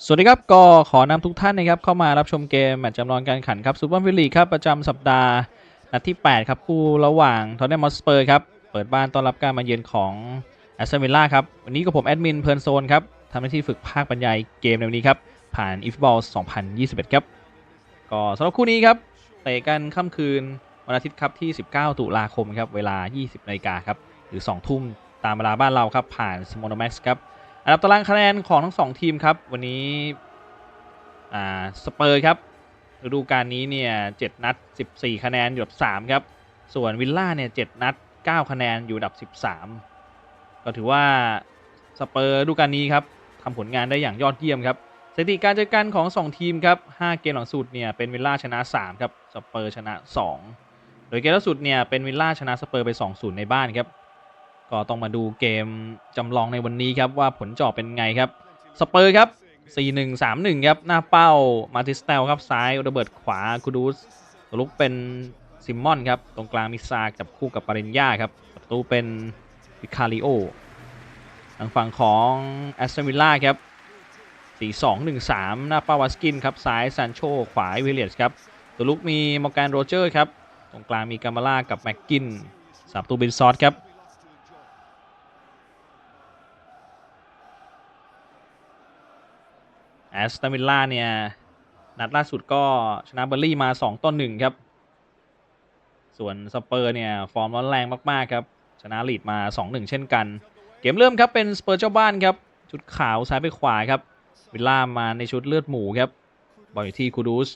สวัสดีครับ ก็ขอนำทุกท่านนะครับเข้ามารับชมเกมแมตช์จำลองการขันครับซูเปอร์ฟิลีกครับประจำสัปดาห์นัดที่ 8 ครับ คู่ระหว่างทอนเนมอสเปอร์ครับ เปิดบ้านต้อนรับการมาเยือนของแอสตันวิลล่าครับ วันนี้กับผมแอดมินเพลินโซนครับทำหน้าที่ฝึกภาคบรรยายเกมในวันนี้ครับ ผ่านอีฟบอล2021 ครับ ก็สำหรับคู่นี้ครับเตะกันค่ำคืนวันอาทิตย์ครับที่ 19 ตุลาคมครับเวลา 20นาฬิกาครับหรือ 2 ทุ่มตามเวลาบ้านเราครับผ่านสโมโนแม็กซ์ครับ อันดับตารางคะแนนของทั้งสองทีมครับ วันนี้อ่าสเปอร์ครับฤดูกาลนี้เนี่ยเจ็ดนัด14คะแนนอยู่อันดับ3ครับ ส่วนวิลล่าเนี่ยเจ็ดนัด9คะแนนอยู่อันดับ13ก็ถือว่าสเปอร์ฤดูกาลนี้ครับทำผลงานได้อย่างยอดเยี่ยมครับสถิติการเจอกันของ 2 ทีมครับ 5 เกมหลังสุดเนี่ยเป็นวิลล่าชนะ 3 ครับ สเปอร์ชนะ 2 โดยเกมล่าสุดเนี่ยเป็นวิลล่าชนะสเปอร์ไป 2-0 ในบ้านครับ ก็ต้องมาดูเกมจำลองในวันนี้ครับว่าผลจอเป็นไงครับสเปอร์ครับ 4-1-3-1 ครับ หน้าเป้ามาติสเตลครับ ซ้ายโรเบิร์ตขวาคูดูสตัวลุกเป็นซิมมอนครับ ตรงกลางมิซาจับคู่กับปาริญญาครับ ประตูเป็นวิคาริโอทางฝั่งของแอสตันวิลล่าครับ 4-2-1-3 หน้าเป้าวัสกินครับ ซ้ายซานโชขวาวิลเลียสครับตัวลุกมีมอร์แกนโรเจอร์ครับ ตรงกลางมีกามาล่ากับแม็กกินสามประตูเป็นซอสครับ แอสตันวิลล่าเนี่ย นัดล่าสุดก็ชนะเบอร์ลี่มา 2 ต่อ 1 ครับ ส่วนสเปอร์เนี่ย ฟอร์มร้อนแรงมากๆครับ ชนะลีดมา 2-1 เช่นกัน เกมเริ่มครับเป็นสเปอร์เจ้าบ้านครับ ชุดขาวซ้ายไปขวาครับ วิลล่ามาในชุดเลือดหมูครับ บอลอยู่ที่คูดูส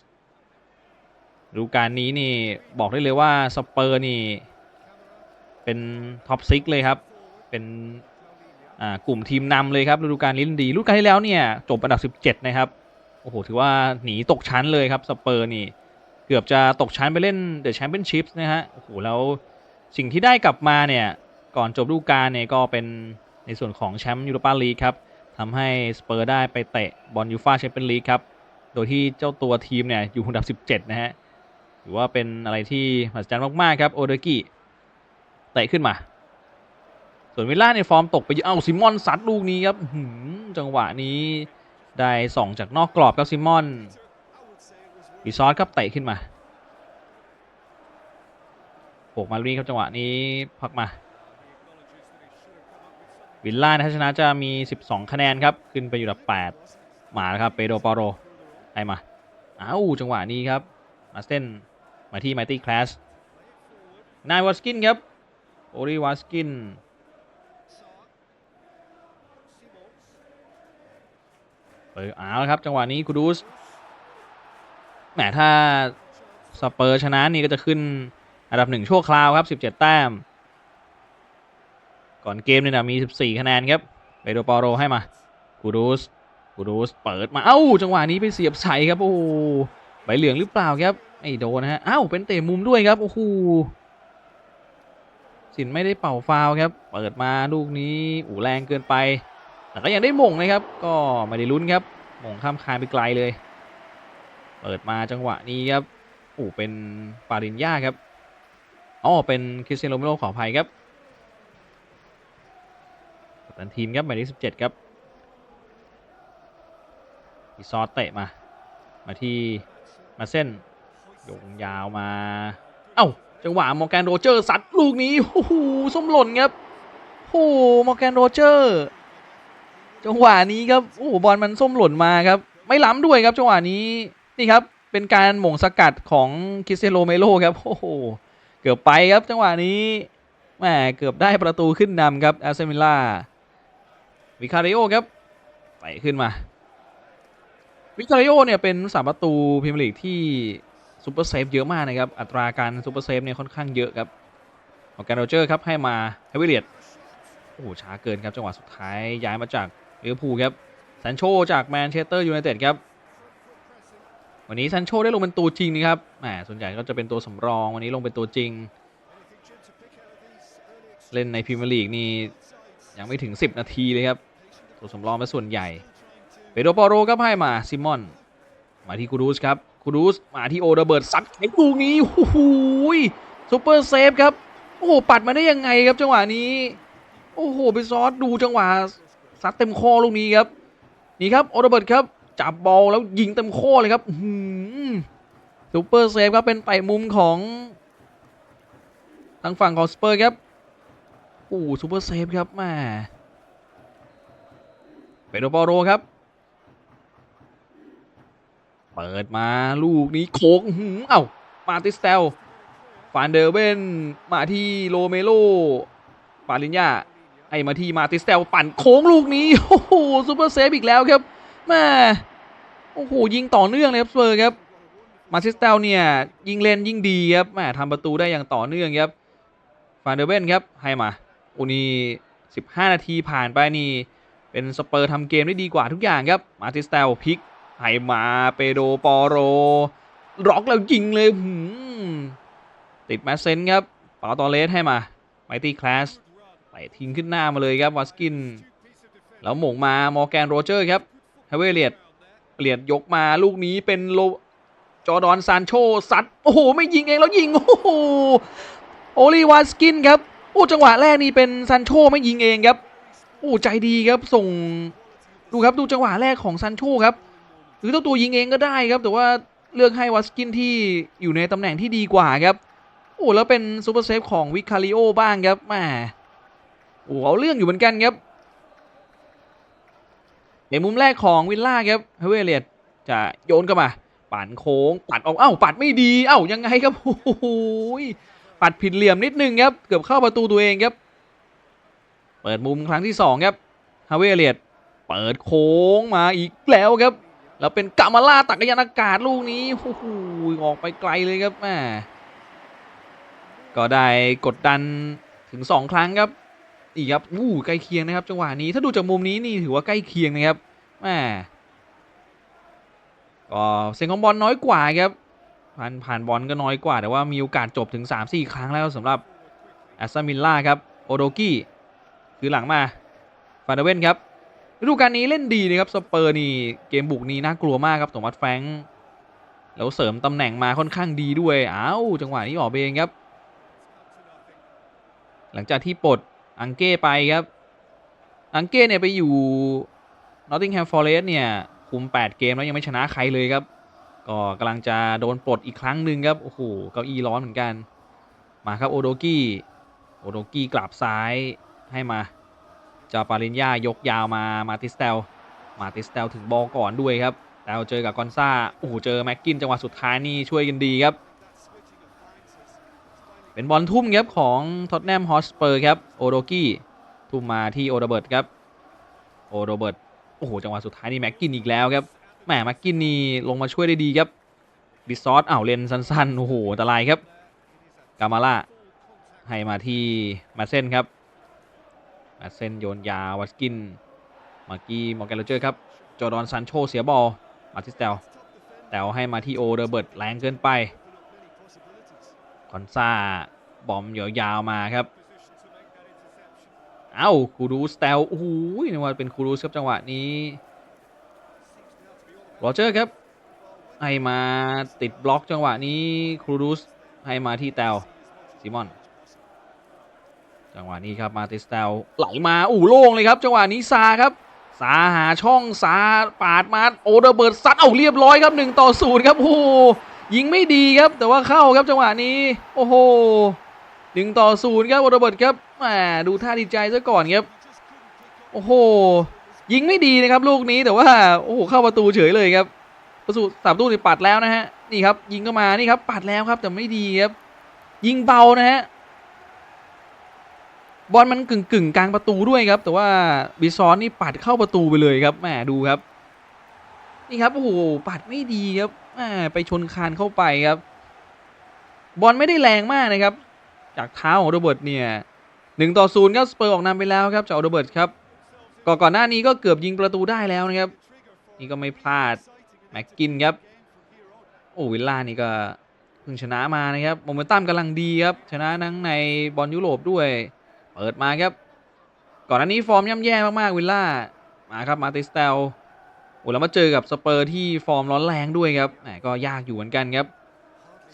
ดูกาลนี้นี่บอกได้เลยว่าสเปอร์นี่ เป็นท็อปซิกเลยครับ เป็น กลุ่มทีมนำเลยครับฤดูกาลนี้ดีฤดูกาลที่แล้วเนี่ยจบอันดับ 17 นะครับโอ้โหถือว่าหนีตกชั้นเลยครับสเปอร์นี่เกือบจะตกชั้นไปเล่นเดอะแชมเปี้ยนชิพนะฮะโอ้โหแล้วสิ่งที่ได้กลับมาเนี่ยก่อนจบฤดูกาลเนี่ยก็เป็นในส่วนของแชมป์ยูโรปาลีกครับทำให้สเปอร์ได้ไปเตะบอลยูฟาแชมเปี้ยนลีกครับโดยที่เจ้าตัวทีมเนี่ยอยู่อันดับ 17 นะฮะถือว่าเป็นอะไรที่มหัศจรรย์มากๆครับโอเดกิเตะขึ้นมา ส่วนวิลล่าในฟอร์มตกไปเยอะเอ้าซิมอนซัดลูกนี้ครับจังหวะนี้ได้ส่องจากนอกกรอบครับซิมอนปีซอสครับเตะขึ้นมาโบกมาลูนี่ครับจังหวะนี้พักมา วิลล่านะถ้าชนะจะมี 12 คะแนนครับ ขึ้นไปอยู่ดับ8มาครับเปโดปาโรให้มาอ้าวจังหวะนี้ครับมาสเตนมาที่ไมตี้คลาสนายวอสกินครับโอริวอสกิน เปิดเอาละครับ จังหวะนี้คูดูสแหมถ้าสเปอร์ชนะนี่ก็จะขึ้นอันดับหนึ่งชั่วคราวครับ17แต้ม ก่อนเกมเนี่ยนะมี14คะแนนครับเปโดปาโรให้มาคูดูสคูดูสเปิดมาเอ้าจังหวะนี้ไปเสียบใส่ครับโอ้ใบเหลืองหรือเปล่าครับไม่โดนนะฮะเอ้าเป็นเตะมุมด้วยครับโอ้โหสินไม่ได้เป่าฟาวครับ เปิดมาลูกนี้อูแรงเกินไป แต่ก็ยังได้มงนะครับ ก็ไม่ได้ลุ้นครับมงข้ามคานไปไกลเลย เปิดมาจังหวะนี้ครับโอ้เป็นปารินญาครับอ๋อเป็นคริสเตียโนโรเมโรขออภัยครับกัปตันทีมครับหมายเลขสิบเจ็ดครับอีซอสเตะมา มาที่มาเส้นโยงยาวมา เอ้า จังหวะมอร์แกนโรเจอร์ซัดลูกนี้โอ้โหส้มหล่นครับโอ้โหมอร์แกนโรเจอร์ จังหวะนี้ครับโอ้บอลมันส้มหล่นมาครับ ไม่ล้ำด้วยครับจังหวะนี้นี่ครับเป็นการหม่งสกัดของคิสเตียโนเมโลครับโอ้โหเกือบไปครับจังหวะนี้แหมเกือบได้ประตูขึ้นนำครับอสเซมิล่าวิคาริโอครับไปขึ้นมา วิคาริโอเนี่ยเป็นสามประตูพรีเมียร์ลีกที่ซูเปอร์เซฟเยอะมากนะครับ อัตราการซูเปอร์เซฟเนี่ยค่อนข้างเยอะครับออร์แกนโรเจอร์ครับให้มาให้วิเลียดโอ้โหช้าเกินครับจังหวะสุดท้ายย้ายมาจาก ลิเวอร์พูลครับซันโชจากแมนเชสเตอร์ยูไนเต็ดครับ วันนี้ซันโชได้ลงเป็นตัวจริงนะครับแหมส่วนใหญ่ก็จะเป็นตัวสำรองวันนี้ลงเป็นตัวจริง เล่นในพรีเมียร์ลีกนี่ยังไม่ถึง 10 นาทีเลยครับ ตัวสำรองเป็นส่วนใหญ่เปโดรปาโรครับให้มาซิมอน มาที่คูดูสครับคูดูสมาที่โอเดเบิร์ตซัดไอ้ลูกนี้โอ้โหซูเปอร์เซฟครับโอ้โหปัดมาได้ยังไงครับจังหวะนี้ โอ้โหไปซอสดูจังหวะ ซัดเต็มคอลูกนี้ครับ นี่ครับโอเดเบิร์ตครับ จับบอลแล้วยิงเต็มโค้เลยครับหือซูเปอร์เซฟครับเป็นไต่มุมของทางฝั่งของสเปอร์ครับโอ้ซูเปอร์เซฟครับแม่เปโดรปอโรครับ เปิดมาลูกนี้โค้งอื้อหือเอ้ามาติสเตลฟานเดอร์เวนมาที่โรเมโลปาลินยา ไอมาที่มาติสเตลปั่นโค้งลูกนี้โอ้โหซูเปอร์เซฟอีกแล้วครับแม่โอ้โหยิงต่อเนื่องเลยครับสเปอร์ครับมาติสเตลเนี่ยยิงเล่นยิ่งดีครับแม่ทำประตูได้อย่างต่อเนื่องครับฟานเดอร์เวนครับให้มาอ้นี่15 นาทีผ่านไปนี่เป็นสเปอร์ทำเกมได้ดีกว่าทุกอย่างครับมาติสเตลพลิกให้มาเปโดปอโรล็อกแล้วยิงเลยติดแมสเซนครับเปาตอเลสให้มาไมตี้คลาส ไปทิ้งขึ้นหน้ามาเลยครับวัสกิน แล้วหม่งมามอร์แกนโรเจอร์ครับเฮเวเลียดเปลี่ยนยกมาลูกนี้เป็นโลจอร์ดอนซานโชซัดโอ้โห ไม่ยิงเองแล้วยิง โอ้โหโอลีวาสกินครับโอ้จังหวะแรกนี่เป็นซานโชไม่ยิงเองครับโอ้ใจดีครับส่งดูครับดูจังหวะแรกของซานโชครับ หรือเจ้าตัวยิงเองก็ได้ครับ แต่ว่าเลือกให้วัสกินที่อยู่ในตำแหน่งที่ดีกว่าครับ โอ้แล้วเป็นซูเปอร์เซฟของวิคาริโอบ้างครับแหม โอ้เอาเรื่องอยู่เหมือนกันครับในมุมแรกของวิลล่าครับเฮเวเลียดจะโยนเข้ามาปั่นโค้งปัดออกเอ้าปัดไม่ดีเอ้ายังไงครับโอ้โหปัดผิดเหลี่ยมนิดนึงครับเกือบเข้าประตูตัวเองครับ เปิดมุมครั้งที่สองครับฮาเวเลียดเปิดโค้งมาอีกแล้วครับ แล้วเป็นกามาล่าตักยานอากาศลูกนี้โอ้โหออกไปไกลเลยครับแม่ก็ได้กดดันถึง2ครั้งครับ อีกครับอู้ใกล้เคียงนะครับ จังหวะนี้ถ้าดูจากมุมนี้นี่ถือว่าใกล้เคียงนะครับแม่ก็เซงของบอลน้อยกว่าครับผ่านผ่านบอลก็น้อยกว่า แต่ว่ามีโอกาสจบถึง 3-4 ครั้งแล้วสำหรับแอสตันวิลล่าครับโอโดกี้คือหลังมาฟาเดเวนครับฤดูกาลนี้เล่นดีนะครับสเปอร์นี่เกมบุกนี่น่ากลัวมากครับโทมัสแฟงแล้วเสริมตำแหน่งมาค่อนข้างดีด้วยอ้าวจังหวะนี้ออกเองครับ หลังจากที่ปลด อังเก้ไปครับ อังเก้เนี่ยไปอยู่นอตติงแฮมฟอร์เรสเนี่ย คุม 8 เกมแล้วยังไม่ชนะใครเลยครับ ก็กำลังจะโดนปลดอีกครั้งหนึ่งครับ โอ้โห เก้าอี้ร้อนเหมือนกัน มาครับโอโดกี้ โอโดกี้กลับซ้ายให้มา จาปาลินยายกยาวมา มาติสเตล มาติสเตลถึงบอลก่อนด้วยครับแต่เจอกับกอนซาโอ้โห เจอแม็กกินจังหวะสุดท้ายนี่ช่วยกันดีครับ เป็นบอลทุ่มครับของท็อตแนมฮอสเปอร์ครับโอโดกี้ทุ่มมาที่โอเดเบิร์ตครับโอโดเบิร์ตโอ้โหจังหวะสุดท้ายนี่แม็กกินอีกแล้วครับแหมแม็กกินนี่ลงมาช่วยได้ดีครับดิซอสอ้าวเลนสั้นๆโอ้โหอันตรายครับกามาล่าให้มาที่มาเซนครับมาเซนโยนยาวัสกินมากี้มอร์แกนโรเจอร์ครับจอร์ดอนซันโชเสียบอลมาทิสเตลแตวให้มาที่โอเดอร์เบิร์ตแรงเกินไป อนซาบอมยาวๆมาครับ เอ้าคูรูสเตลโอ้โหนึกว่าเป็นคูรูสครับจังหวะนี้โรเจอร์ครับ ให้มาติดบล็อกจังหวะนี้คูรูสให้มาที่แตวซิมอน จังหวะนี้ครับมาติสเตลไหลมาอู้โล่งเลยครับ จังหวะนี้ซาครับซาหาช่องซาปาดมาโอเดอร์เบิร์ดซัดเอาเรียบร้อยครับหนึ่งต่อศูนย์ครับโอ้ ยิงไม่ดีครับ แต่ว่าเข้าครับจังหวะนี้ โอ้โหหนึ่งต่อศูนย์ครับโอเดอร์เบิร์ดครับแหมดูท่าดีใจซะก่อนครับ โอ้โห ยิงไม่ดีนะครับลูกนี้แต่ว่าโอ้โหเข้าประตูเฉยเลยครับ ประตูสามประตูนี่ปัดแล้วนะฮะนี่ครับ ยิงเข้ามานี่ครับ ปัดแล้วครับแต่ไม่ดีครับ ยิงเบานะฮะบอลมันกึ่งกึ่งกลางประตูด้วยครับ แต่ว่าบิซอนนี่ปัดเข้าประตูไปเลยครับแหมดูครับ นี่ครับโอ้โหปัดไม่ดีครับไปชนคานเข้าไปครับ บอลไม่ได้แรงมากนะครับ จากเท้าของโรเบิร์ตเนี่ยหนึ่งต่อศูนย์ครับสเปอร์ออกนำไปแล้วครับจากโรเบิร์ตครับก่อนก่อนหน้านี้ก็เกือบยิงประตูได้แล้วนะครับ นี่ก็ไม่พลาดแม็กกินครับโอ้วิลล่านี่ก็เพิ่งชนะมานะครับโมเมนตัมกำลังดีครับชนะทั้งในบอลยุโรปด้วยเปิดมาครับ ก่อนหน้านี้ฟอร์มย่ำแย่มากๆวิลล่ามาครับมาติสเตล อ้แล้วมาเจอกับสเปอร์ที่ฟอร์มร้อนแรงด้วยครับแหมก็ยากอยู่เหมือนกันครับ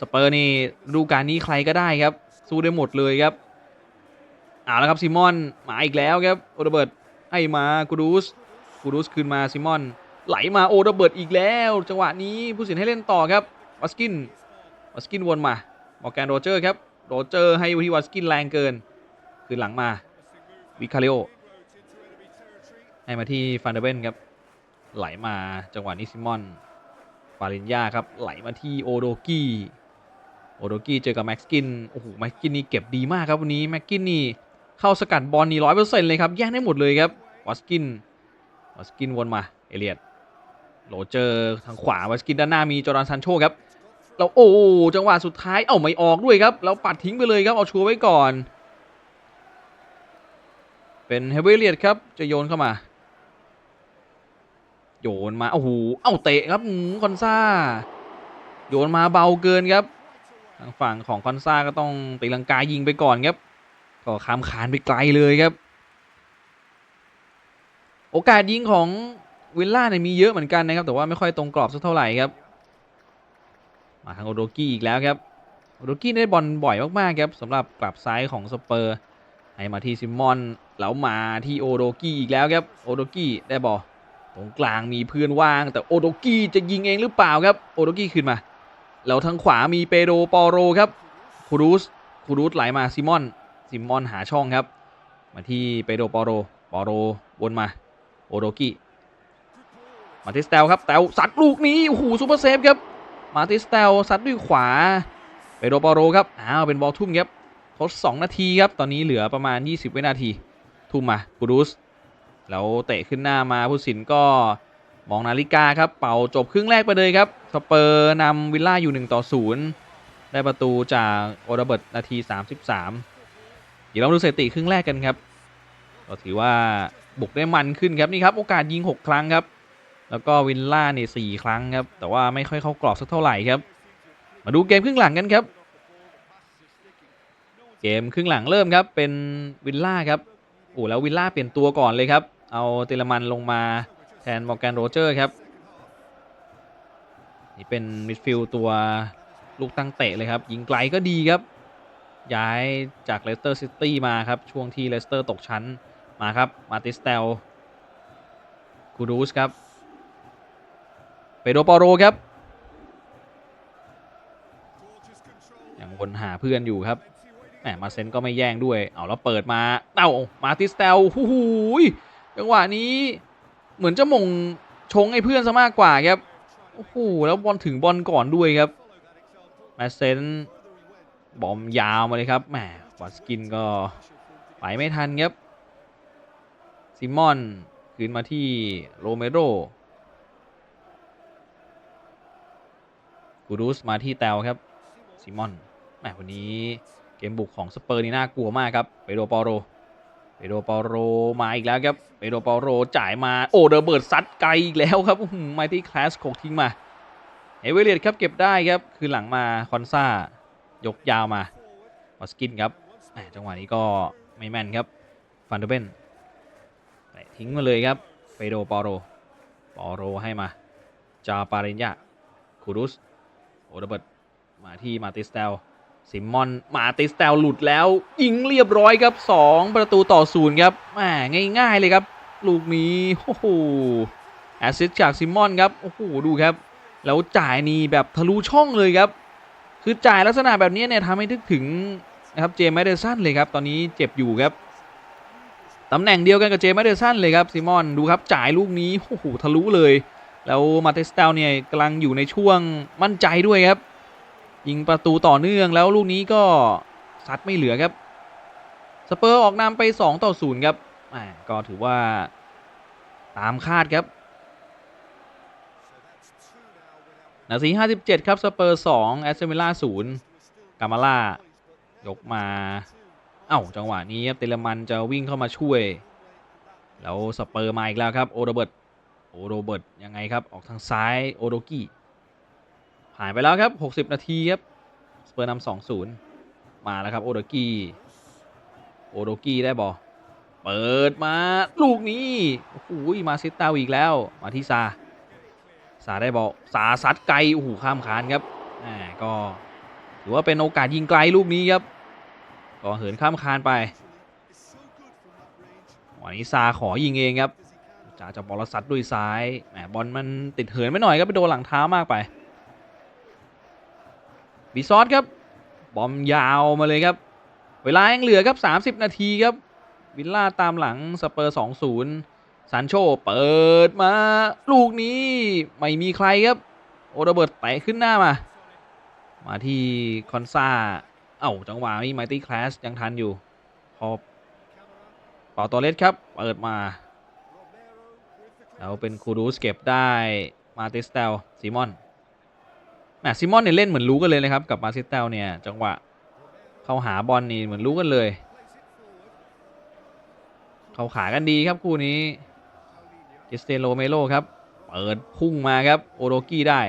สเปอร์นี่ดูกาลนี้ใครก็ได้ครับ สู้ได้หมดเลยครับเอาแล้วครับซิมอนมาอีกแล้วครับโอเดเบิร์ตให้มากูดูสกูดูสคืนมาซิมอน ไหลมาโอระเบิดอีกแล้ว จังหวะนี้ผู้สินให้เล่นต่อครับวัสกินวัสกินวนมามอร์แกนโรเจอร์ครับโรเจอร์ให้ที่วัสกินแรงเกิน คืนหลังมาวิคาริโอให้มาที่ฟานเดเบนครับ ไหลมาจังหวะนี้ซิมอนฟารินยาครับไหลมาที่โอโดกี้โอโดกี้เจอกับแม็กกินโอ้โหแม็กกินนี่เก็บดีมากครับวันนี้แม็กกินนี่เข้าสกัดบอลนี่ร้อยเปอร์เซ็นต์เลยครับแย่งได้หมดเลยครับวัสกินวัสกินวนมาเอเลียดโรเจอร์ทางขวาวัสกินด้านหน้ามีจอร์แดนซันโชครับแล้วโอ้จังหวะสุดท้ายเอ้าไม่ออกด้วยครับแล้วปัดทิ้งไปเลยครับเอาชัวร์ไว้ก่อน เป็นเฮเวเลียดครับจะโยนเข้ามา โยนมาโอ้โหเอ้าเตะครับคอนซ่าโยนมาเบาเกินครับทางฝั่งของคอนซ่าก็ต้องตีลังกายิงไปก่อนครับก็ข้ามคานไปไกลเลยครับ โอกาสยิงของวิลล่าเนี่ยมีเยอะเหมือนกันนะครับ แต่ว่าไม่ค่อยตรงกรอบสักเท่าไหร่ครับ มาทางโอโดกี้อีกแล้วครับโอโดกี้ได้บอลบ่อยมากๆครับสำหรับกลับซ้ายของสเปอร์ให้มาที่ซิมอนแล้วมาที่โอโดกี้อีกแล้วครับโอโดกี้ได้บอล ตรงกลางมีเพื่อนว่าง แต่โอโดกี้จะยิงเองหรือเปล่าครับโอโดกี้ขึ้นมา แล้วทางขวามีเปโดปอโรครับคูรูสคูรูสไหลมาซิมอนซิมอนหาช่องครับ มาที่เปโดปอโรปอโรวนมาโอโดกี้มาติสเตลครับแตวสัดลูกนี้โอ้โหซูเปอร์เซฟครับมาติสเตลซัดด้วยขวาเปโดปอโรครับอ้าวเป็นบอลทุ่มครับทด2นาทีครับตอนนี้เหลือประมาณ 20 วินาที ทุ่มมาคูรูส แล้วเตะขึ้นหน้ามาผู้สินก็มองนาฬิกาครับ เป่าจบครึ่งแรกไปเลยครับสเปอร์นำวิลล่าอยู่ 1 ต่อ 0 ได้ประตูจากโอดาเบิร์ตนาที 33 เดี๋ยวเราดูสถิติครึ่งแรกกันครับก็ถือว่าบุกได้มันขึ้นครับนี่ครับโอกาสยิง 6 ครั้งครับ แล้วก็วิลล่าเนี่ยสครั้งครับ แต่ว่าไม่ค่อยเข้ากรอบสักเท่าไหร่ครับ มาดูเกมครึ่งหลังกันครับ เกมครึ่งหลังเริ่มครับเป็นวิลล่าครับโอ้แล้ววิลล่าเปลี่ยนตัวก่อนเลยครับ เอาตเลมันลงมาแทนมอร์แกนโรเจอร์ครับ นี่เป็นมิดฟิลด์ตัวลูกตั้งเตะเลยครับ ยิงไกลก็ดีครับ ย้ายจากเลสเตอร์ซิตี้มาครับ ช่วงที่เลสเตอร์ตกชั้นมาครับ มาติสเตลคูรูสครับเปโดปอโรครับยังวนหาเพื่อนอยู่ครับแหมมาเซนก็ไม่แย่งด้วย เอาแล้วเปิดมา เอ้ามาติสเตลหูหูย จังหวะนี้เหมือนจะมงชงให้เพื่อนซะมากกว่าครับ โอ้โห แล้วบอลถึงบอลก่อนด้วยครับมาเซนบอมยาวมาเลยครับ แหมวัสกินก็ไปไม่ทันครับ ซิมอนคืนมาที่โรเมโรกูรูสมาที่แตวครับ ซิมอนแหมวันนี้เกมบุกของสเปอร์นี่น่ากลัวมากครับเปโดปอโร เปโดเปอโรมาอีกแล้วครับเปโดเปอโรจ่ายมาโอ้เดอร์เบิร์ดซัดไกลอีกแล้วครับไมตี้คลาสโขกทิ้งมา เอเวเรียดครับเก็บได้ครับ คือหลังมาคอนซ่ายกยาวมาออสกินครับจังหวะนี้ก็ไม่แม่นครับฟันเดเบนทิ้งมาเลยครับเปโดเปอโรปอโรให้มาจาปาริญญาคูรุสโอเดอร์เบิร์ดมาที่มาติสเตล ซิมอนมาติสเตลหลุดแล้ว ยิงเรียบร้อยครับ 2 ประตูต่อศูนย์ครับแหมง่ายๆเลยครับ ลูกนี้โอ้โหแอสซิสจากซิมอนครับโอ้โหดูครับ แล้วจ่ายนี่แบบทะลุช่องเลยครับ คือจ่ายลักษณะแบบนี้เนี่ยทำให้นึกถึงนะครับเจมส์แมดเดสันเลยครับ ตอนนี้เจ็บอยู่ครับตำแหน่งเดียวกันกับเจมส์แมดเดสันเลยครับซิมอนดูครับจ่ายลูกนี้โอ้โหทะลุเลย แล้วมาติสเตลเนี่ยกำลังอยู่ในช่วงมั่นใจด้วยครับ ยิงประตูต่อเนื่องแล้วลูกนี้ก็ซัดไม่เหลือครับ สเปอร์ออกนำไป 2 ต่อ 0 ครับก็ถือว่าตามคาดครับนาที57 ครับ สเปอร์ 2 แอสเซมิล่า 0 กามาล่ายกมา เอ้า จังหวะนี้ครับ เตเลมันจะวิ่งเข้ามาช่วย แล้วสเปอร์มาอีกแล้วครับ โอโรเบิร์ต โอโรเบิร์ตยังไงครับ ออกทางซ้าย โอโดกี้ ผ่านไปแล้วครับ 60 นาทีครับ สเปอร์นำ2 0มาแล้วครับโอโดกี้โอโดกี้ได้บอลเปิดมาลูกนี้โอ้โหมาซิตตาอีกแล้ว มาที่ซา ซาได้บอลซาซัดไกลโอ้โหข้ามคานครับแหมก็ถือว่าเป็นโอกาสยิงไกลลูกนี้ครับ ก็เหินข้ามคานไปวันนี้ซาขอยิงเองครับจ่าจะบอลซัดด้วยซ้ายแหมบอลมันติดเหินไปหน่อยครับไปโดนหลังเท้ามากไป บีซอสครับ บอมยาวมาเลยครับ เวลายังเหลือครับ 30 นาทีครับ วิลล่าตามหลังสเปอร์2-0ซานโชเปิดมา ลูกนี้ไม่มีใครครับ โอเดเบิร์ตเตะขึ้นหน้ามา มาที่คอนซาเอ้าจังหวะนี้ไมตี้คลาสยังทันอยู่พอเป่าตัวเลสครับ เปิดมา แล้วเป็นคูรูสเก็บได้มาติสเตลซิมอน แหมซิมอนเนี่ยเล่นเหมือนรู้กันเลยนะครับกับมาติเตลเนี่ยจังหวะเข้าหาบอลนี่เหมือนรู้กันเลยเข้าขากันดีครับคู่นี้เจสเตโลเมโลครับเปิดพุ่งมาครับโอโรกี้ได้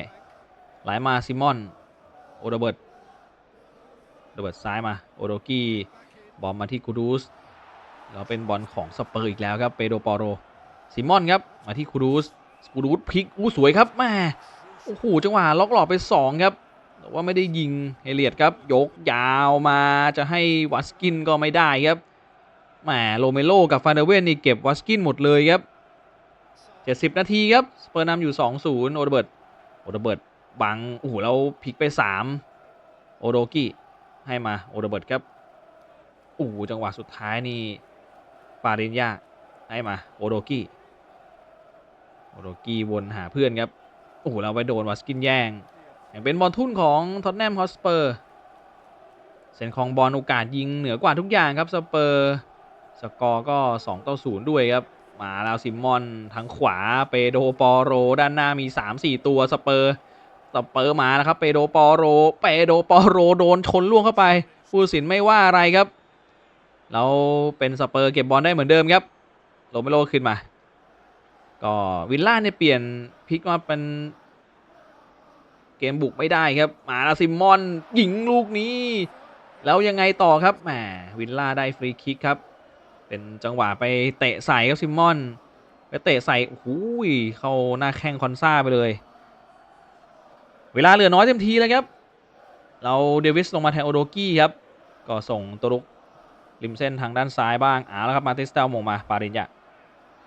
ไหลมาซิมอนโอเดเบิร์ตโดเบิร์ตซ้ายมาโอโรกี้บอลมาที่กูดูสแล้วเป็นบอลของสเปอร์อีกแล้วครับเปโดปอโรซิมอนครับมาที่คูดูสคูดูสพลิกอู้สวยครับแม่ โอ้โหจังหวะล็อกหลอกไป 2 ครับแต่ว่าไม่ได้ยิงเฮเลียดครับยกยาวมาจะให้วัสกินก็ไม่ได้ครับแหมโรเมโลกับฟานเดเวนนี่เก็บวัสกินหมดเลยครับ 70 นาทีครับสเปอร์นำอยู่ 2-0 โอเดเบิร์ตโอเดเบิร์ตบังโอ้โหแล้วพลิกไป 3 โอโดกิให้มาโอเดเบิร์ตครับโอ้โหจังหวะสุดท้ายนี่ฟารินยาให้มาโอโดกิโอโรกีวนหาเพื่อนครับ โอ้โหเราไปโดนวัสกินแย่งอย่างเป็นบอลทุ่นของท็อตแนมฮอสเปอร์เซนของบอลโอกาสยิงเหนือกว่าทุกอย่างครับสเปอร์สกอร์ก็2ต่อ0ด้วยครับมาแล้วซิมมอนทางขวาเปโดปอโร ด้านหน้ามี 3-4 ตัวสเปอร์สเปอร์มาแล้วครับเปโดปอโรเปโดปอโรโดนชนล่วงเข้าไปผู้สินไม่ว่าอะไรครับ เราเป็นสเปอร์เก็บบอลได้เหมือนเดิมครับโรเมโรขึ้นมา ก็วิลล่าเนี่ยเปลี่ยนพลิกมาเป็นเกมบุกไม่ได้ครับ มาล้วซิมมอนยิงลูกนี้ แล้วยังไงต่อครับแหมวิลล่าได้ฟรีคิกครับ เป็นจังหวะไปเตะใส่ครับซิมมอนไปเตะใส่โอ้โหเข้าหน้าแข้งคอนซาไปเลย เวลาเหลือน้อยเต็มทีแล้วครับ เราเดวิสลงมาแทนโอโดกี้ครับ ก็ส่งตัวลุกริมเส้นทางด้านซ้ายบ้างอ่าแล้วครับมาติสเตลมงมาปาริญญา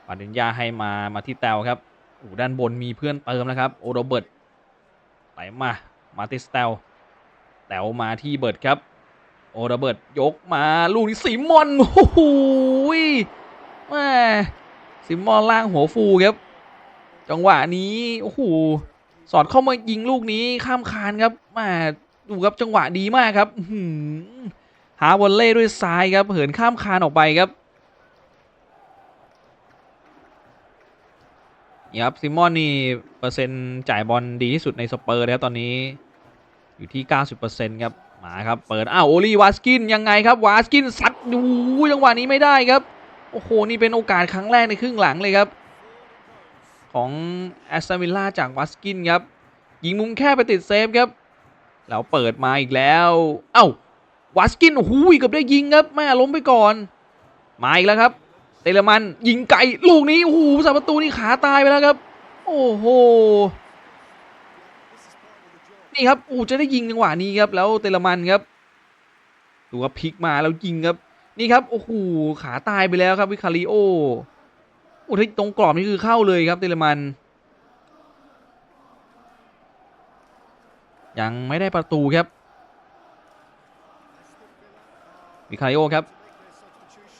ปาเดนยาให้มามาที่แตวครับอูด้านบนมีเพื่อนเติมแล้วครับโอโดเบิร์ตไหลมามาติสแตวแตวมาที่เบิร์ตครับโอโดเบิร์ตยกมาลูกนี้ซิมอนโอ้โหแม่ซิมอนล่างหัวฟูครับ จังหวะนี้โอ้โหสอดเข้ามายิงลูกนี้ข้ามคานครับแม่ดูครับจังหวะดีมากครับอื้อหือหาวอลเล่ด้วยซ้ายครับเหินข้ามคานออกไปครับ ครับซิมอนนี่เปอร์เซ็นต์จ่ายบอลดีที่สุดในสเปอร์นะครับตอนนี้อยู่ที่ 90%ครับมาครับเปิดอ้าวโอลีวาสกินยังไงครับวาสกินซัดดูจังหวะนี้ไม่ได้ครับโอ้โหนี่เป็นโอกาสครั้งแรกในครึ่งหลังเลยครับ ของแอสตันวิลล่าจากวาสกินครับยิงมุมแค่ไปติดเซฟครับแล้วเปิดมาอีกแล้วเอ้าวาสกินโอ้โหเกือบได้ยิงครับแม่ล้มไปก่อนมาอีกแล้วครับ เตลมันยิงไกลลูกนี้โอ้โหสาประตูนี่ขาตายไปแล้วครับ โอ้โหนี่ครับอูจะได้ยิงจังหวะนี้ครับ แล้วเตลมันครับดูว่าพลิกมาแล้วยิงครับ นี่ครับโอ้โหขาตายไปแล้วครับวิคาริโอโอ้ที่ตรงกรอบนี่คือเข้าเลยครับเตลมัน ยังไม่ได้ประตูครับวิคาริโอครับ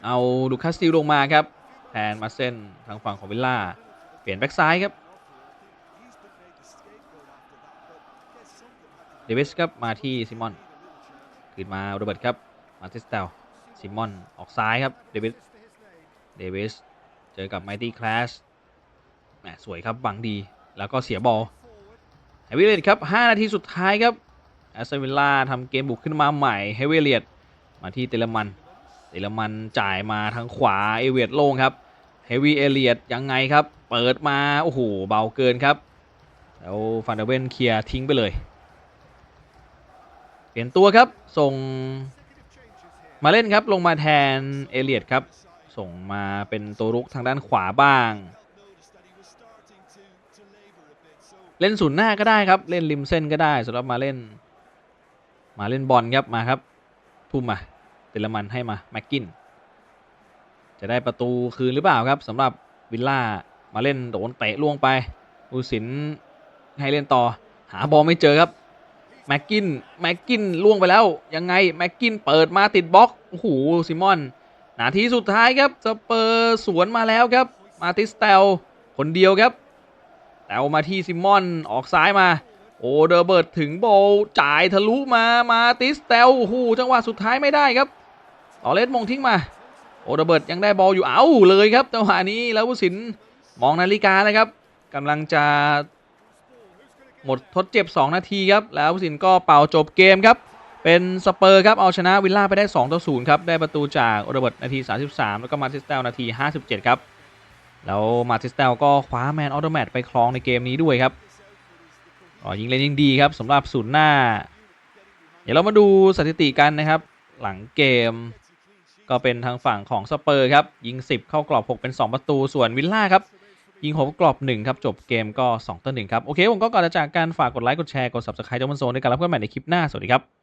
เอาลูคัสติลลงมาครับแทนมาเส้นทางฝั่งของวิลล่า เปลี่ยนแบ็กซ้ายครับเดวิสครับมาที่ซิมอนคืนมาโรเบิร์ตครับมาติสเตลซิมอนออกซ้ายครับเดวิสเดวิสเจอกับไมตี้คลาสแหมสวยครับบังดีแล้วก็เสียบอลเฮเวเลียดครับ 5 นาทีสุดท้ายครับแอสตันวิลล่าทำเกมบุกขึ้นมาใหม่เฮเวเลียดมาที่เตเลมัน เตเลมันจ่ายมาทางขวาเอเวียดโล่งครับเฮวีเอเลียดยังไงครับ เปิดมาโอ้โหเบาเกินครับแล้วฟานเดเวนเคลียร์ทิ้งไปเลย เปลี่ยนตัวครับ ส่งมาเล่นครับลงมาแทนเอเลียดครับ ส่งมาเป็นตัวรุกทางด้านขวาบ้าง เล่นศูนย์หน้าก็ได้ครับ เล่นริมเส้นก็ได้สำหรับมาเล่น มาเล่นบอลครับมาครับ ทุ่มมา เตลมันให้มาแม็กกิน จะได้ประตูคืนหรือเปล่าครับสำหรับวิลล่ามาเล่นโดนเตะล่วงไปผู้สินให้เล่นต่อ หาบอลไม่เจอครับแม็กกินแม็กกินล่วงไปแล้ว ยังไงแม็กกินเปิดมาติดบล็อกโอ้โหซิมอนนาทีสุดท้ายครับสเปอร์สวนมาแล้วครับ มาติสเตลคนเดียวครับแตวมาที่ซิมอนออกซ้ายมา โอเดอร์เบิร์ตถึงโบลจ่ายทะลุมามาติสเตลโอ้โหจังหวะสุดท้ายไม่ได้ครับ ต่อเลสมงทิ้งมา โอเดอร์เบิร์ตยังได้บอลอยู่ เอาเลยครับจังหวะนี้แล้วผู้สินมองนาฬิกานะครับกำลังจะหมดทดเจ็บ 2 นาทีครับ แล้วผู้สินก็เป่าจบเกมครับ เป็นสเปอร์ครับเอาชนะวิลล่าไปได้2ต่อ0ครับ ได้ประตูจากโอเดอร์เบิร์ตนาที 33 แล้วก็มาติสเตลนาที 57 ครับ แล้วมาติสเตลก็คว้าแมนออโตแมตไปครองในเกมนี้ด้วยครับก็ยิงเล่นยิงดีครับสำหรับศูนย์หน้า เดี๋ยวเรามาดูสถิติกันนะครับ หลังเกม ก็เป็นทางฝั่งของสเปอร์ครับ ยิง 10 เข้ากรอบ 6 เป็น 2 ประตู ส่วนวิลล่าครับ ยิงหกกรอบ 1 ครับ จบเกมก็2ต่อ1ครับ โอเค ผมก็ก่อนจะจากการฝากกดไลค์ กดแชร์ กด subscribe จอมันโซนในการรับเพื่อนใหม่ในคลิปหน้า สวัสดีครับ